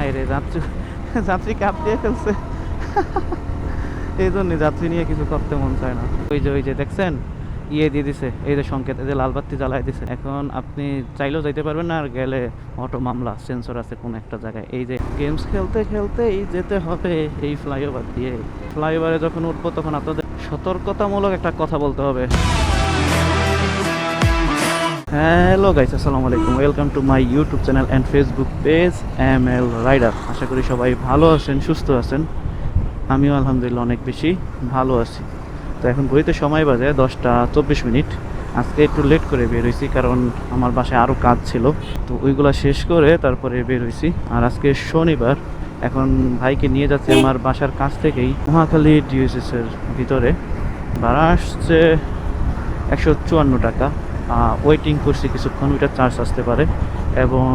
হায় রে যাত্রী যাত্রী কাপ দিয়ে ফেলছে। এই জন্যই যাত্রী নিয়ে কিছু করতে মন চায় না। ওই যে ওই যে, দেখছেন? ইয়ে দিয়ে দিছে, এই যে সংকেত, এই যে লাল বাতি জ্বালায় দিছে। এখন আপনি চাইলেও যাইতে পারবেন না, আর গেলে অটো মামলা সেন্সর আছে কোন একটা জায়গায়। এই যে গেমস খেলতে খেলতেই যেতে হবে, এই ফ্লাইওভার দিয়ে। ফ্লাইওভারে যখন উঠবো, তখন আপনাদের সতর্কতামূলক একটা কথা বলতে হবে। হ্যালো গাইস আসসালামু আলাইকুম। Welcome to my YouTube channel and Facebook page M L rider আশা করি সবাই ভালো আছেন, সুস্থ আছেন। আমিও আলহামদুলিল্লাহ অনেক বেশি ভালো আছি। তো এখন ঘড়িতে সময় বাজে দশটা চব্বিশ মিনিট। আজকে একটু লেট করে বের হয়েছি কারণ আমার বাসায় আরও কাজ ছিল। তো ওইগুলা শেষ করে তারপরে বের হয়েছি। আর আজকে শনিবার। এখন ভাইকে নিয়ে যাচ্ছি আমার বাসার কাছ থেকেই মহাখালী ডিউএসএস এর ভিতরে। ভাড়া আসছে একশো চুয়ান্ন টাকা। ওয়েটিং করছি কিছুক্ষণ, ওইটা চার্জ আসতে পারে। এবং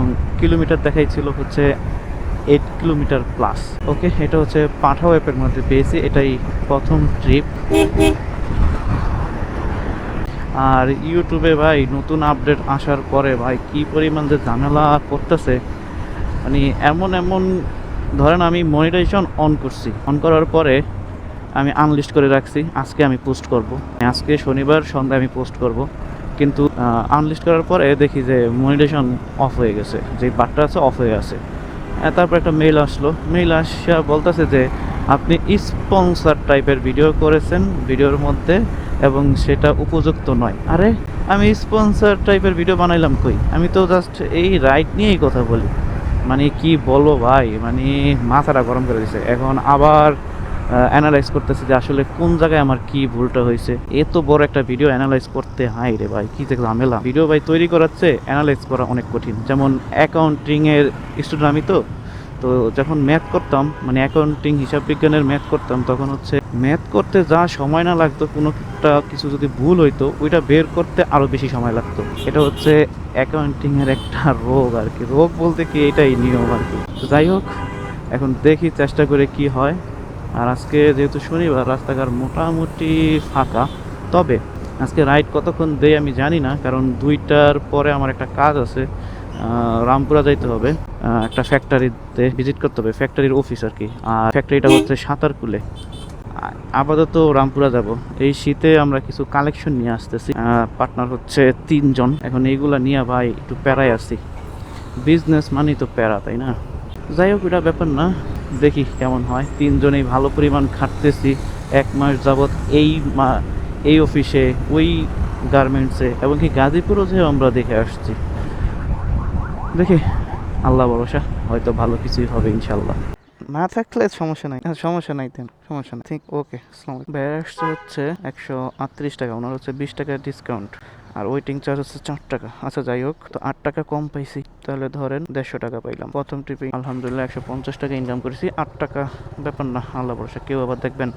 কিলোমিটার দেখাইছিল হচ্ছে এইট কিলোমিটার প্লাস ওকে এটা হচ্ছে পাঠাও অ্যাপের মধ্যে পেয়েছি, এটাই প্রথম ট্রিপ আর ইউটিউবে ভাই, নতুন আপডেট আসার পরে ভাই, কি পরিমাণ যে ঝামেলা করতেছে। মানে এমন এমন, ধরেন আমি মনিটাইজেশন অন করছি। অন করার পরে আমি আনলিস্ট করে রাখছি, আজকে আমি পোস্ট করব। আজকে শনিবার সন্ধ্যায় আমি পোস্ট করব। কিন্তু আনলিস্ট করার পরে দেখি যে মনিটেশন অফ হয়ে গেছে, যে বাটটা আছে অফ হয়ে আছে। তারপর একটা মেইল আসলো। মেইল আসা বলতেছে যে, আপনি স্পন্সর টাইপের ভিডিও করেছেন ভিডিওর মধ্যে, এবং সেটা উপযুক্ত নয়। আরে, আমি স্পন্সর টাইপের ভিডিও বানাইলাম কই? আমি তো জাস্ট এই রাইট নিয়েই কথা বলি। মানে কি বলব ভাই? মানে মাথাটা গরম করে দিছে। এখন আবার অ্যানালাইজ করতেছে যে আসলে কোন জায়গায় আমার কি ভুলটা হয়েছে। এত বড় একটা ভিডিও অ্যানালাইজ করতে হাই রে ভাই, কি যে ঝামেলা। ভিডিও ভাই তৈরি করাচ্ছে অ্যানালাইজ করা অনেক কঠিন। যেমন অ্যাকাউন্টিং এর স্টুডেন্ট আমি তো তো যখন ম্যাথ করতাম মানে অ্যাকাউন্টিং হিসাব বিজ্ঞানের ম্যাথ করতাম, তখন হচ্ছে ম্যাথ করতে যা সময় না লাগতো, কোনো একটা কিছু যদি ভুল হইতো, ওইটা বের করতে আরও বেশি সময় লাগতো। এটা হচ্ছে অ্যাকাউন্টিং এর একটা রোগ আর কি। রোগ বলতে কি এটাই নিয়ম আর কি। যাই হোক, এখন দেখি চেষ্টা করে কি হয়। আর আজকে যেহেতু শনিবার, রাস্তাঘাট মোটামুটি ফাঁকা। তবে আজকে রাইড কতক্ষণ দেয় আমি জানি না, কারণ দুইটার পরে আমার একটা কাজ আছে। রামপুরা যাইতে হবে। একটা ফ্যাক্টরিতে ভিজিট করতে হবে ফ্যাক্টরির অফিস আর কি। আর ফ্যাক্টরিটা হচ্ছে সাঁতারকুলে। আপাতত রামপুরা যাব। এই শীতে আমরা কিছু কালেকশন নিয়ে আসতেছি। পার্টনার হচ্ছে তিনজন। এখন এইগুলা নিয়ে ভাই একটু প্যারায় আছি। বিজনেস মানেই তো প্যারা, তাই না? যাই হোক, এটা ব্যাপার না। দেখি কেমন হয়। তিনজনেই ভালো পরিমাণ খাটতেছি। এক মাস যাবৎ এই মা এই অফিসে ওই গার্মেন্টসে এবং কি গাজীপুরও যে আমরা দেখে আসছি। দেখি আল্লাহ ভরসা হয়তো ভালো কিছুই হবে ইনশাল্লাহ না থাকলে সমস্যা নাই। হ্যাঁ, সমস্যা নাই তেন সমস্যা নাই। ঠিক ওকে আসসালামু ভাইয়া আসছে হচ্ছে একশো আটত্রিশ টাকা ওনার হচ্ছে বিশ টাকা ডিসকাউন্ট আর ওয়েটিং চার্জ হচ্ছে চার টাকা। আচ্ছা যাই হোক, তো আট টাকা কম পাইছি। তাহলে ধরেন দেড়শো টাকা পাইলাম। প্রথম ট্রিপে আলহামদুলিল্লাহ একশো পঞ্চাশ টাকা ইনকাম করেছি। আট টাকা, ব্যাপার না, আল্লাহ ভরসা। কেউ আবার দেখবেন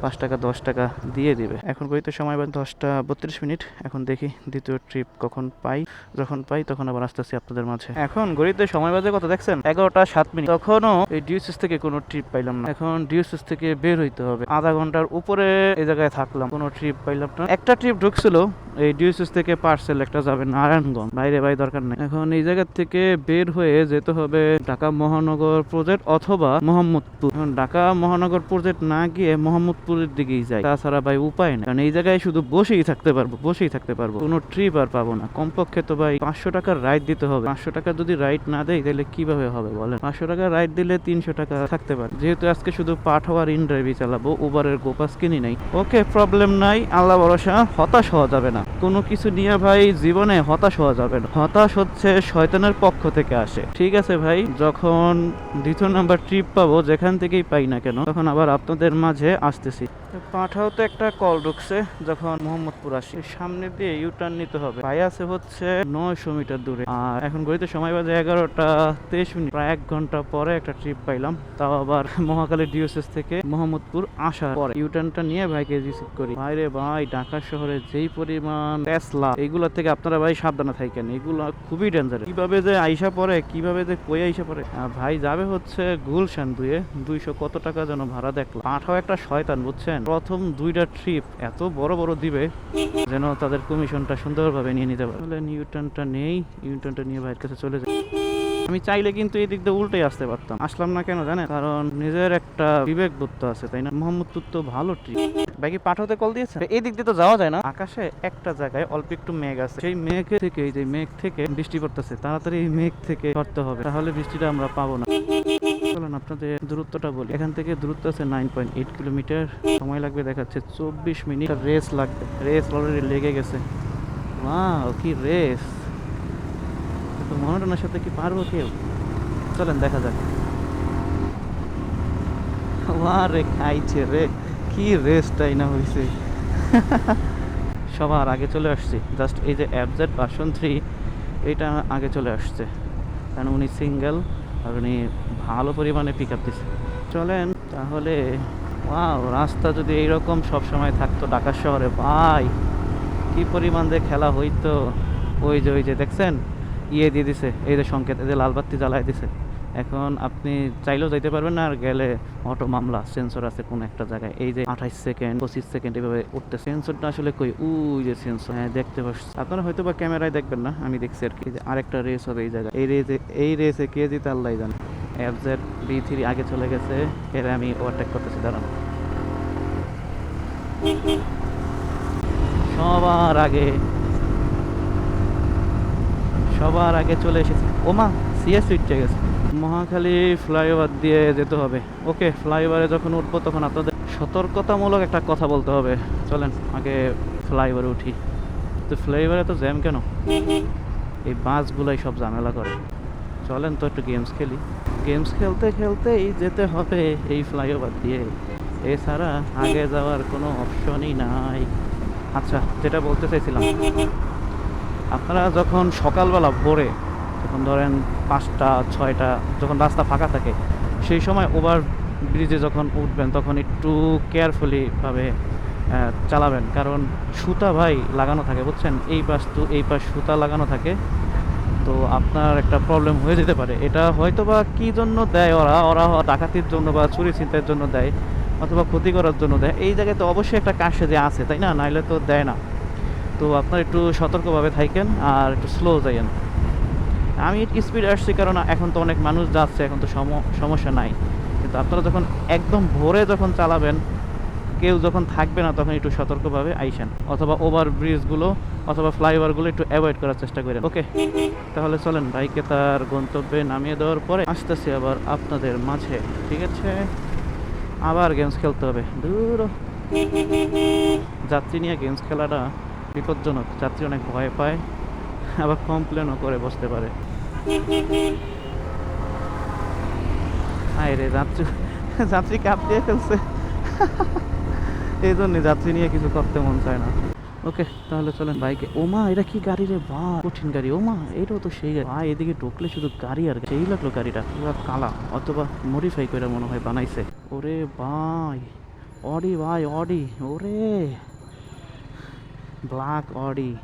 পাঁচ টাকা, দশ টাকা দিয়ে দিবে। এখন গড়িতে সময় বাদ দশটা বত্রিশ মিনিট। এখন দেখি দ্বিতীয় ট্রিপ কখন পাই। যখন পাই তখন আবার আসতেছি আপনাদের মাঝে। এখন গড়িতে সময় বাজে কথা দেখছেন? এগারোটা সাত মিনিট। তখনও এই ডিউসিস থেকে কোনো ট্রিপ পাইলাম না। এখন ডিউসিস থেকে বের হইতে হবে। আধা ঘণ্টার উপরে এই জায়গায় থাকলাম। কোনো ট্রিপ পাইলাম না। একটা ট্রিপ ঢুকছিল এই ডিউসিস থেকে পার্সেল একটা যাবে নারায়ণগঞ্জ। বাইরে ভাই দরকার নেই। এখন এই জায়গা থেকে বের হয়ে যেতে হবে ঢাকা মহানগর প্রজেক্ট অথবা মোহাম্মদপুর। এখন ঢাকা মহানগর প্রজেক্ট না গিয়ে মোহাম্মদপুরের দিকেই যাই। তাছাড়া ভাই উপায় নেই। কারণ এই জায়গায় শুধু বসেই থাকতে পারব, বসেই থাকতে পারব। কোনো ট্রিপ আর পাবো না। কমপক্ষে তো ভাই পাঁচশো টাকার রাইড দিতে হবে। পাঁচশো টাকা যদি রাইড না দেয় তাহলে কীভাবে হবে বলেন? পাঁচশো টাকা রাইড দিলে তিনশো টাকা থাকতে পারে। যেহেতু আজকে শুধু পাঠাওয়ার ইন ড্রাইভই চালাবো উবারের গোপাস কিনি নাই। ওকে প্রবলেম নাই। আল্লাহ ভরসা, হতাশ হওয়া যাবে না। কোনো কিছু নিয়ে ভাই জীবনে হতাশ হওয়া যাবে হতাশ হচ্ছে শয়তানের পক্ষ থেকে আসে। ঠিক আছে ভাই, যখন দ্বিতীয় নাম্বার ট্রিপ পাবো, যেখান থেকেই পাই না কেন, তখন আবার আপনাদের মাঝে আসতেছি। পাঠাও তো একটা কল ঢুকছে যখন মোহাম্মদপুর আসি। সামনে দিয়ে ইউটার্ন নিতে হবে। ভাই আছে হচ্ছে নয়শো মিটার দূরে। আর এখন ঘড়িতে সময় বাজে এগারোটা তেইশ মিনিট। প্রায় এক ঘণ্টা পরে একটা ট্রিপ পাইলাম। তাও আবার মহাকালী ডিওসেস থেকে মোহাম্মদপুর আসার পরে। ইউটার্নটা নিয়ে ভাইকে রিসিভ করি। ভাই রে ভাই, ঢাকা শহরে যেই পরিমাণ টেসলা এগুলো থেকে আপনারা ভাই সাবধানে থাকেন। এগুলো খুবই ডেঞ্জারাস কীভাবে যে আইসা পড়ে, কীভাবে যে কই আইসা পড়ে। ভাই যাবে হচ্ছে গুলশান দুয়ে। দুইশো কত টাকা যেন ভাড়া দেখলাম। পাঠাও একটা শয়তান, বুঝছেন? প্রথম দুইটা ট্রিপ এত বড় বড় দিবে, যেন তাদের কমিশনটা সুন্দরভাবে নিয়ে নিতে পারে। নিউটনটা নেই। নিউটনটা নিয়ে ভাইয়ের কাছে চলে যায়। আমি চাইলে কিন্তু এই দিক দিয়ে উল্টে আসতে পারতাম। আসলাম না কেন জানেন? কারণ নিজের একটা বিবেক বোধ আছে, তাই না? মোহাম্মদপুর তো ভালো ট্রিপ বাকি পাঠাতে কল দিয়েছে? এই দিক দিয়ে তো যাওয়া যায় না। আকাশে একটা জায়গায় অল্প একটু মেঘ আছে। সেই মেঘ থেকে, এই যে মেঘ থেকে বৃষ্টি পড়তেছে, তাড়াতাড়ি এই মেঘ থেকে করতে হবে, তাহলে বৃষ্টিটা আমরা পাবো না। চলুন আপনাদের দূরত্বটা বলি। এখান থেকে দূরত্ব আছে নাইন পয়েন্ট এইট কিলোমিটার সময় লাগবে দেখাচ্ছে চব্বিশ মিনিট। রেস লাগবে। রেস অলরেডি লেগে গেছে। ওয়াও কি রেস! তো মনোটনের সাথে কি পারব কেউ? চলেন, দেখা যাক। রে, খাইছে রে। কি রেসটাই না হয়েছে সবার আগে চলে আসছি। জাস্ট এই যে অ্যাপজেট ভার্সন থ্রি এটা আগে চলে আসছে। কারণ উনি সিঙ্গেল আর উনি ভালো পরিমাণে পিক আপ দিচ্ছে চলেন, তাহলে ওয়াও রাস্তা যদি এইরকম সবসময় থাকতো ঢাকা শহরে, ভাই, কি পরিমাণ যে খেলা হইতো। ওই যে ওই যে, দেখছেন? ইয়ে দিয়ে দিছে, এই যে সংকেত, এই যে লাল বাতি জ্বালায় দিছে। এখন আপনি চাইলেও যাইতে পারবেন না, আর গেলে অটো মামলা সেন্সর আছে কোন একটা জায়গায়। এই যে আঠাইশ সেকেন্ড, পঁচিশ সেকেন্ড এভাবে উঠতে সেন্সরটা আসলে কই? উই যে সেন্সর হ্যাঁ দেখতে পাচ্ছি আপনারা হয়তো বা ক্যামেরায় দেখবেন না, আমি দেখছি আর কি। যে আরেকটা রেস হবে এই জায়গায়। এই রেসে এই রেসে কে জিতে আল্লাহ জানে। এফ জেড বি থ্রি আগে চলে গেছে, এর আমি ওভারটেক করতেছি, দাঁড়ান। সবার আগে সবার আগে চলে এসেছি। ওমা সিএস উঠে গেছে। মহাখালী ফ্লাইওভার দিয়ে যেতে হবে। ওকে, ফ্লাইওভারে যখন উঠবো তখন আপনাদের সতর্কতামূলক একটা কথা বলতে হবে। চলেন, আগে ফ্লাইওভারে উঠি। তো ফ্লাইওভারে তো জ্যাম কেন? এই বাসগুলাই সব ঝামেলা করে। চলেন তো একটু গেমস খেলি। গেমস খেলতে খেলতেই যেতে হবে এই ফ্লাইওভার দিয়ে। এছাড়া আগে যাওয়ার কোনো অপশনই নাই। আচ্ছা যেটা বলতে চাইছিলাম আপনারা যখন সকালবেলা ভোরে, যখন ধরেন পাঁচটা, ছয়টা, যখন রাস্তা ফাঁকা থাকে, সেই সময় ওভার ব্রিজে যখন উঠবেন, তখন একটু কেয়ারফুলিভাবে চালাবেন। কারণ সুতা ভাই লাগানো থাকে, বুঝছেন? এই পাশ তো, এই পাশ সুতা লাগানো থাকে, তো আপনার একটা প্রবলেম হয়ে যেতে পারে। এটা হয়তো বা কী জন্য দেয় ওরা? ওরা ডাকাতির জন্য বা চুরি চিন্তার জন্য দেয়, অথবা ক্ষতি করার জন্য দেয়। এই জায়গায় তো অবশ্যই একটা কাশে যে আছে, তাই না? নাইলে তো দেয় না। তো আপনার একটু সতর্কভাবে থাকেন আর একটু স্লো যাইয়েন। আমি স্পিড আসছি কারণ এখন তো অনেক মানুষ যাচ্ছে, এখন তো সমস্যা নাই। কিন্তু আপনারা যখন একদম ভোরে যখন চালাবেন, কেউ যখন থাকবে না তখন একটু সতর্কভাবে আইসেন। অথবা ওভার ব্রিজগুলো অথবা ফ্লাইওভারগুলো একটু অ্যাভয়েড করার চেষ্টা করেন। ওকে, তাহলে চলেন, বাইকে তার গন্তব্যে নামিয়ে দেওয়ার পরে আসতেছি আবার আপনাদের মাঝে, ঠিক আছে? আবার গেমস খেলতে হবে। দূর যাত্রী নিয়ে গেমস খেলাটা বিপজ্জনক, যাত্রী অনেক ভয় পায়, আবার কমপ্লেনও করে বসতে পারে। আয় রে যাত্রী যাত্রী কাপ দিয়ে ফেলছে। এই জন্যে যাত্রী নিয়ে কিছু করতে মন চায় না। ওকে, তাহলে চলেন বাইকে। ওমা এটা কি গাড়ি রে? বা কঠিন গাড়ি। ওমা এটাও তো সেই গাড়ি। ভাই, এদিকে ঢুকলে শুধু গাড়ি আর সেই লাগল গাড়িটা। পুরো কালা, অথবা মডিফাই করে মনে হয় বানাইছে। ওরে ভাই, অডি ভাই, অডি, ওরে। black audi.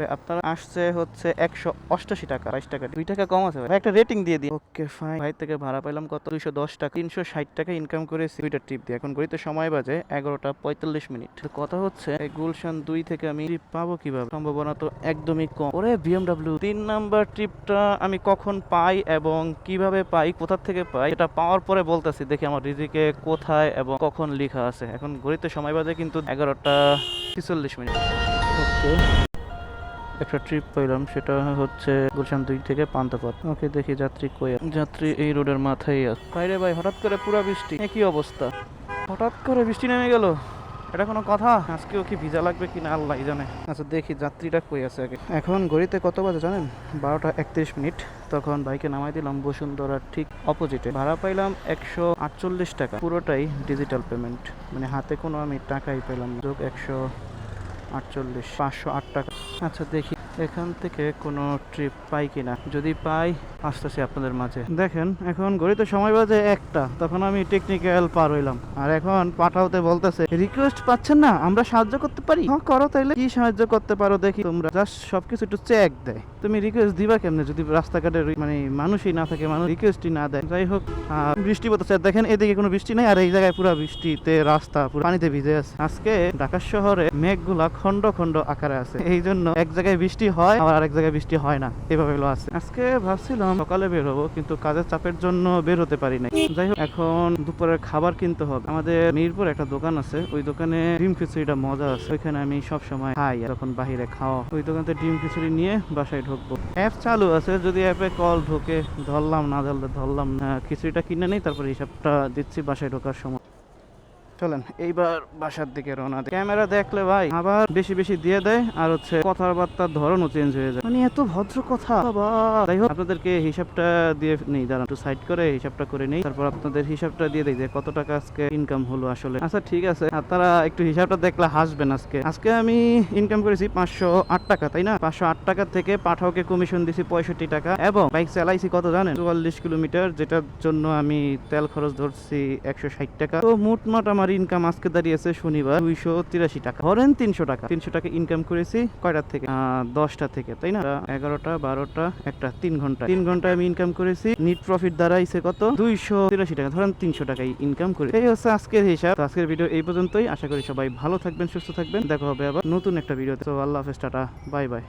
অডি আপনারা আসছে হচ্ছে একশো অষ্টাশি টাকা, বাইশ টাকা, দুই টাকা কম আছে ভাই। একটা রেটিং দিয়ে দিই ওকে ফাইন ভাই, থেকে ভাড়া পেলাম কত? দুইশো দশ টাকা। তিনশো ষাট টাকা ইনকাম করেছি। দুইটা ট্রিপ দিয়ে। এখন ঘড়িতে সময় বাজে এগারোটা পঁয়তাল্লিশ মিনিট। কথা হচ্ছে গুলশান দুই থেকে আমি ট্রিপ পাবো কীভাবে? সম্ভাবনা তো একদমই কম। ওরে বিএমডাব্লিউ তিন নাম্বার ট্রিপটা আমি কখন পাই এবং কীভাবে পাই, কোথা থেকে পাই, এটা পাওয়ার পরে বলতেছি। দেখি আমার রিজিকে কোথায় এবং কখন লেখা আছে। এখন ঘড়িতে সময় বাজে কিন্তু এগারোটা ছিচল্লিশ মিনিট। ওকে। একটা ট্রিপ পাইলাম, সেটা হচ্ছে গুলশান দুই থেকে পান্তাপাত। ওকে, দেখি যাত্রী আছে। যাত্রী এই রোডের মাথায় আছে। বাইরে ভাই, হঠাৎ করে পুরা বৃষ্টি। এ, কি অবস্থা? হঠাৎ করে বৃষ্টি নেমে গেল। এটা কোনো কথা? আজকেও কি ভিজা লাগবে কি না? আল্লাহ জানে। আচ্ছা দেখি যাত্রীটা কই আছে আগে। এখন ঘড়িতে কত বাজে জানেন? বারোটা একত্রিশ মিনিট। তখন বাইকে নামাই দিলাম বসুন্ধরার ঠিক অপোজিটে ভাড়া পাইলাম একশো আটচল্লিশ টাকা। পুরোটাই ডিজিটাল পেমেন্ট মানে হাতে কোনো আমি টাকাই পেলাম যোগ একশো আটচল্লিশ পাঁচশো আট টাকা। আচ্ছা দেখি। এখান থেকে কোনো ট্রিপ পাই কিনা? যদি পাই, আসতেছি আপনাদের মাঝে। দেখেন, এখন ঘড়িতে সময় বাজে একটা, তখন আমি টেকনিক্যাল পার হইলাম। আর এখন পাঠাওতে বলতেছে রিকোয়েস্ট পাচ্ছেন না, আমরা সাহায্য করতে পারি? হ্যাঁ করো তাইলে। কি সাহায্য করতে পারো দেখি? তোমরা জাস্ট সবকিছু একটু চেক দেয়। তুমি রিকোয়েস্ট দিবা কেমনে? যদি রাস্তাঘাটে মানে মানুষই না থাকে, মানুষ রিকোয়েস্টই না দেয়। যাই হোক বৃষ্টি পড়তেছে। দেখেন, এদিকে কোনো বৃষ্টি নাই, আর এই জায়গায় পুরো বৃষ্টিতে রাস্তা, পুরো পানিতে ভিজে আছে। আজকে ঢাকা শহরে মেঘগুলা খন্ড খন্ড আকারে আছে। এই জন্য এক জায়গায় বৃষ্টি বৃষ্টি হয়, আবার আরেক জায়গায় বৃষ্টি হয় না। এভাবে হলো আছে। আজকে ভাবছিলাম সকালে বের হব, কিন্তু কাজের চাপের জন্য বের হতে পারি নাই। যাই হোক, এখন দুপুরের খাবার কিনতে হবে। আমাদের মিরপুর একটা দোকান আছে, ওই দোকানে ডিম খিচুড়িটা মজা আছে। ওইখানে আমি সব সময় খাই যখন বাহিরে খাওয়া ওই দোকান থেকে ডিম খিচুড়ি নিয়ে বাসায় ঢুকবো। অ্যাপ চালু আছে, যদি অ্যাপে কল ঢোকে, ধরলাম, না ধরলে ধরলাম না। খিচুড়িটা কিনে নেই, তারপর হিসাবটা দিচ্ছি বাসায় ঢোকার সময়। চলেন, এইবার বাসার দিকে রওনা দিই। ক্যামেরা দেখলে ভাই, আবার বেশি বেশি দিয়ে দেয়, আর হচ্ছে কথাবার্তার ধরনও চেঞ্জ হয়ে যায়। মানে এত ভদ্র কথা। বাবা যাই হোক, আপনাদেরকে হিসাবটা দিয়ে নেই, দাঁড়ান একটু সাইড করে হিসাবটা করে নেই। তারপর আপনাদের হিসাবটা দিয়ে দেই যে কত টাকা আজকে ইনকাম হলো আসলে। আচ্ছা ঠিক আছে। আপনারা একটু হিসাবটা দেখলে হাসবেন আজকে। আজকে আমি ইনকাম করেছি পাঁচশো আট টাকা, তাই না? পাঁচশো আট টাকা থেকে পাঠাওকে কমিশন দিছি পঁয়ষট্টি টাকা। এবং বাইক চালাইছি কত জানেন? চুয়াল্লিশ কিলোমিটার, যেটার জন্য আমি তেল খরচ ধরছি একশো ষাট টাকা। তো মোটমাট আমার ইনকাম আজকে দাঁড়িয়েছে শনিবার দুইশো তিরাশি টাকা। ধরেন তিনশো টাকা। তিনশো টাকা ইনকাম করেছি কয়টার থেকে? দশটা থেকে, তাই না? এগারোটা, বারোটা, একটা, তিন ঘণ্টা তিন ঘণ্টা আমি ইনকাম করেছি নিট প্রফিট দাঁড়াইছে কত? দুইশো তিরাশি টাকা, ধরেন তিনশো টাকাই ইনকাম করে এই হচ্ছে আজকের হিসাব। আজকের ভিডিও এই পর্যন্তই। আশা করি সবাই ভালো থাকবেন, সুস্থ থাকবেন। দেখা হবে আবার নতুন একটা ভিডিওতে। তো আল্লাহ হাফেজ, টাটা, বাই বাই।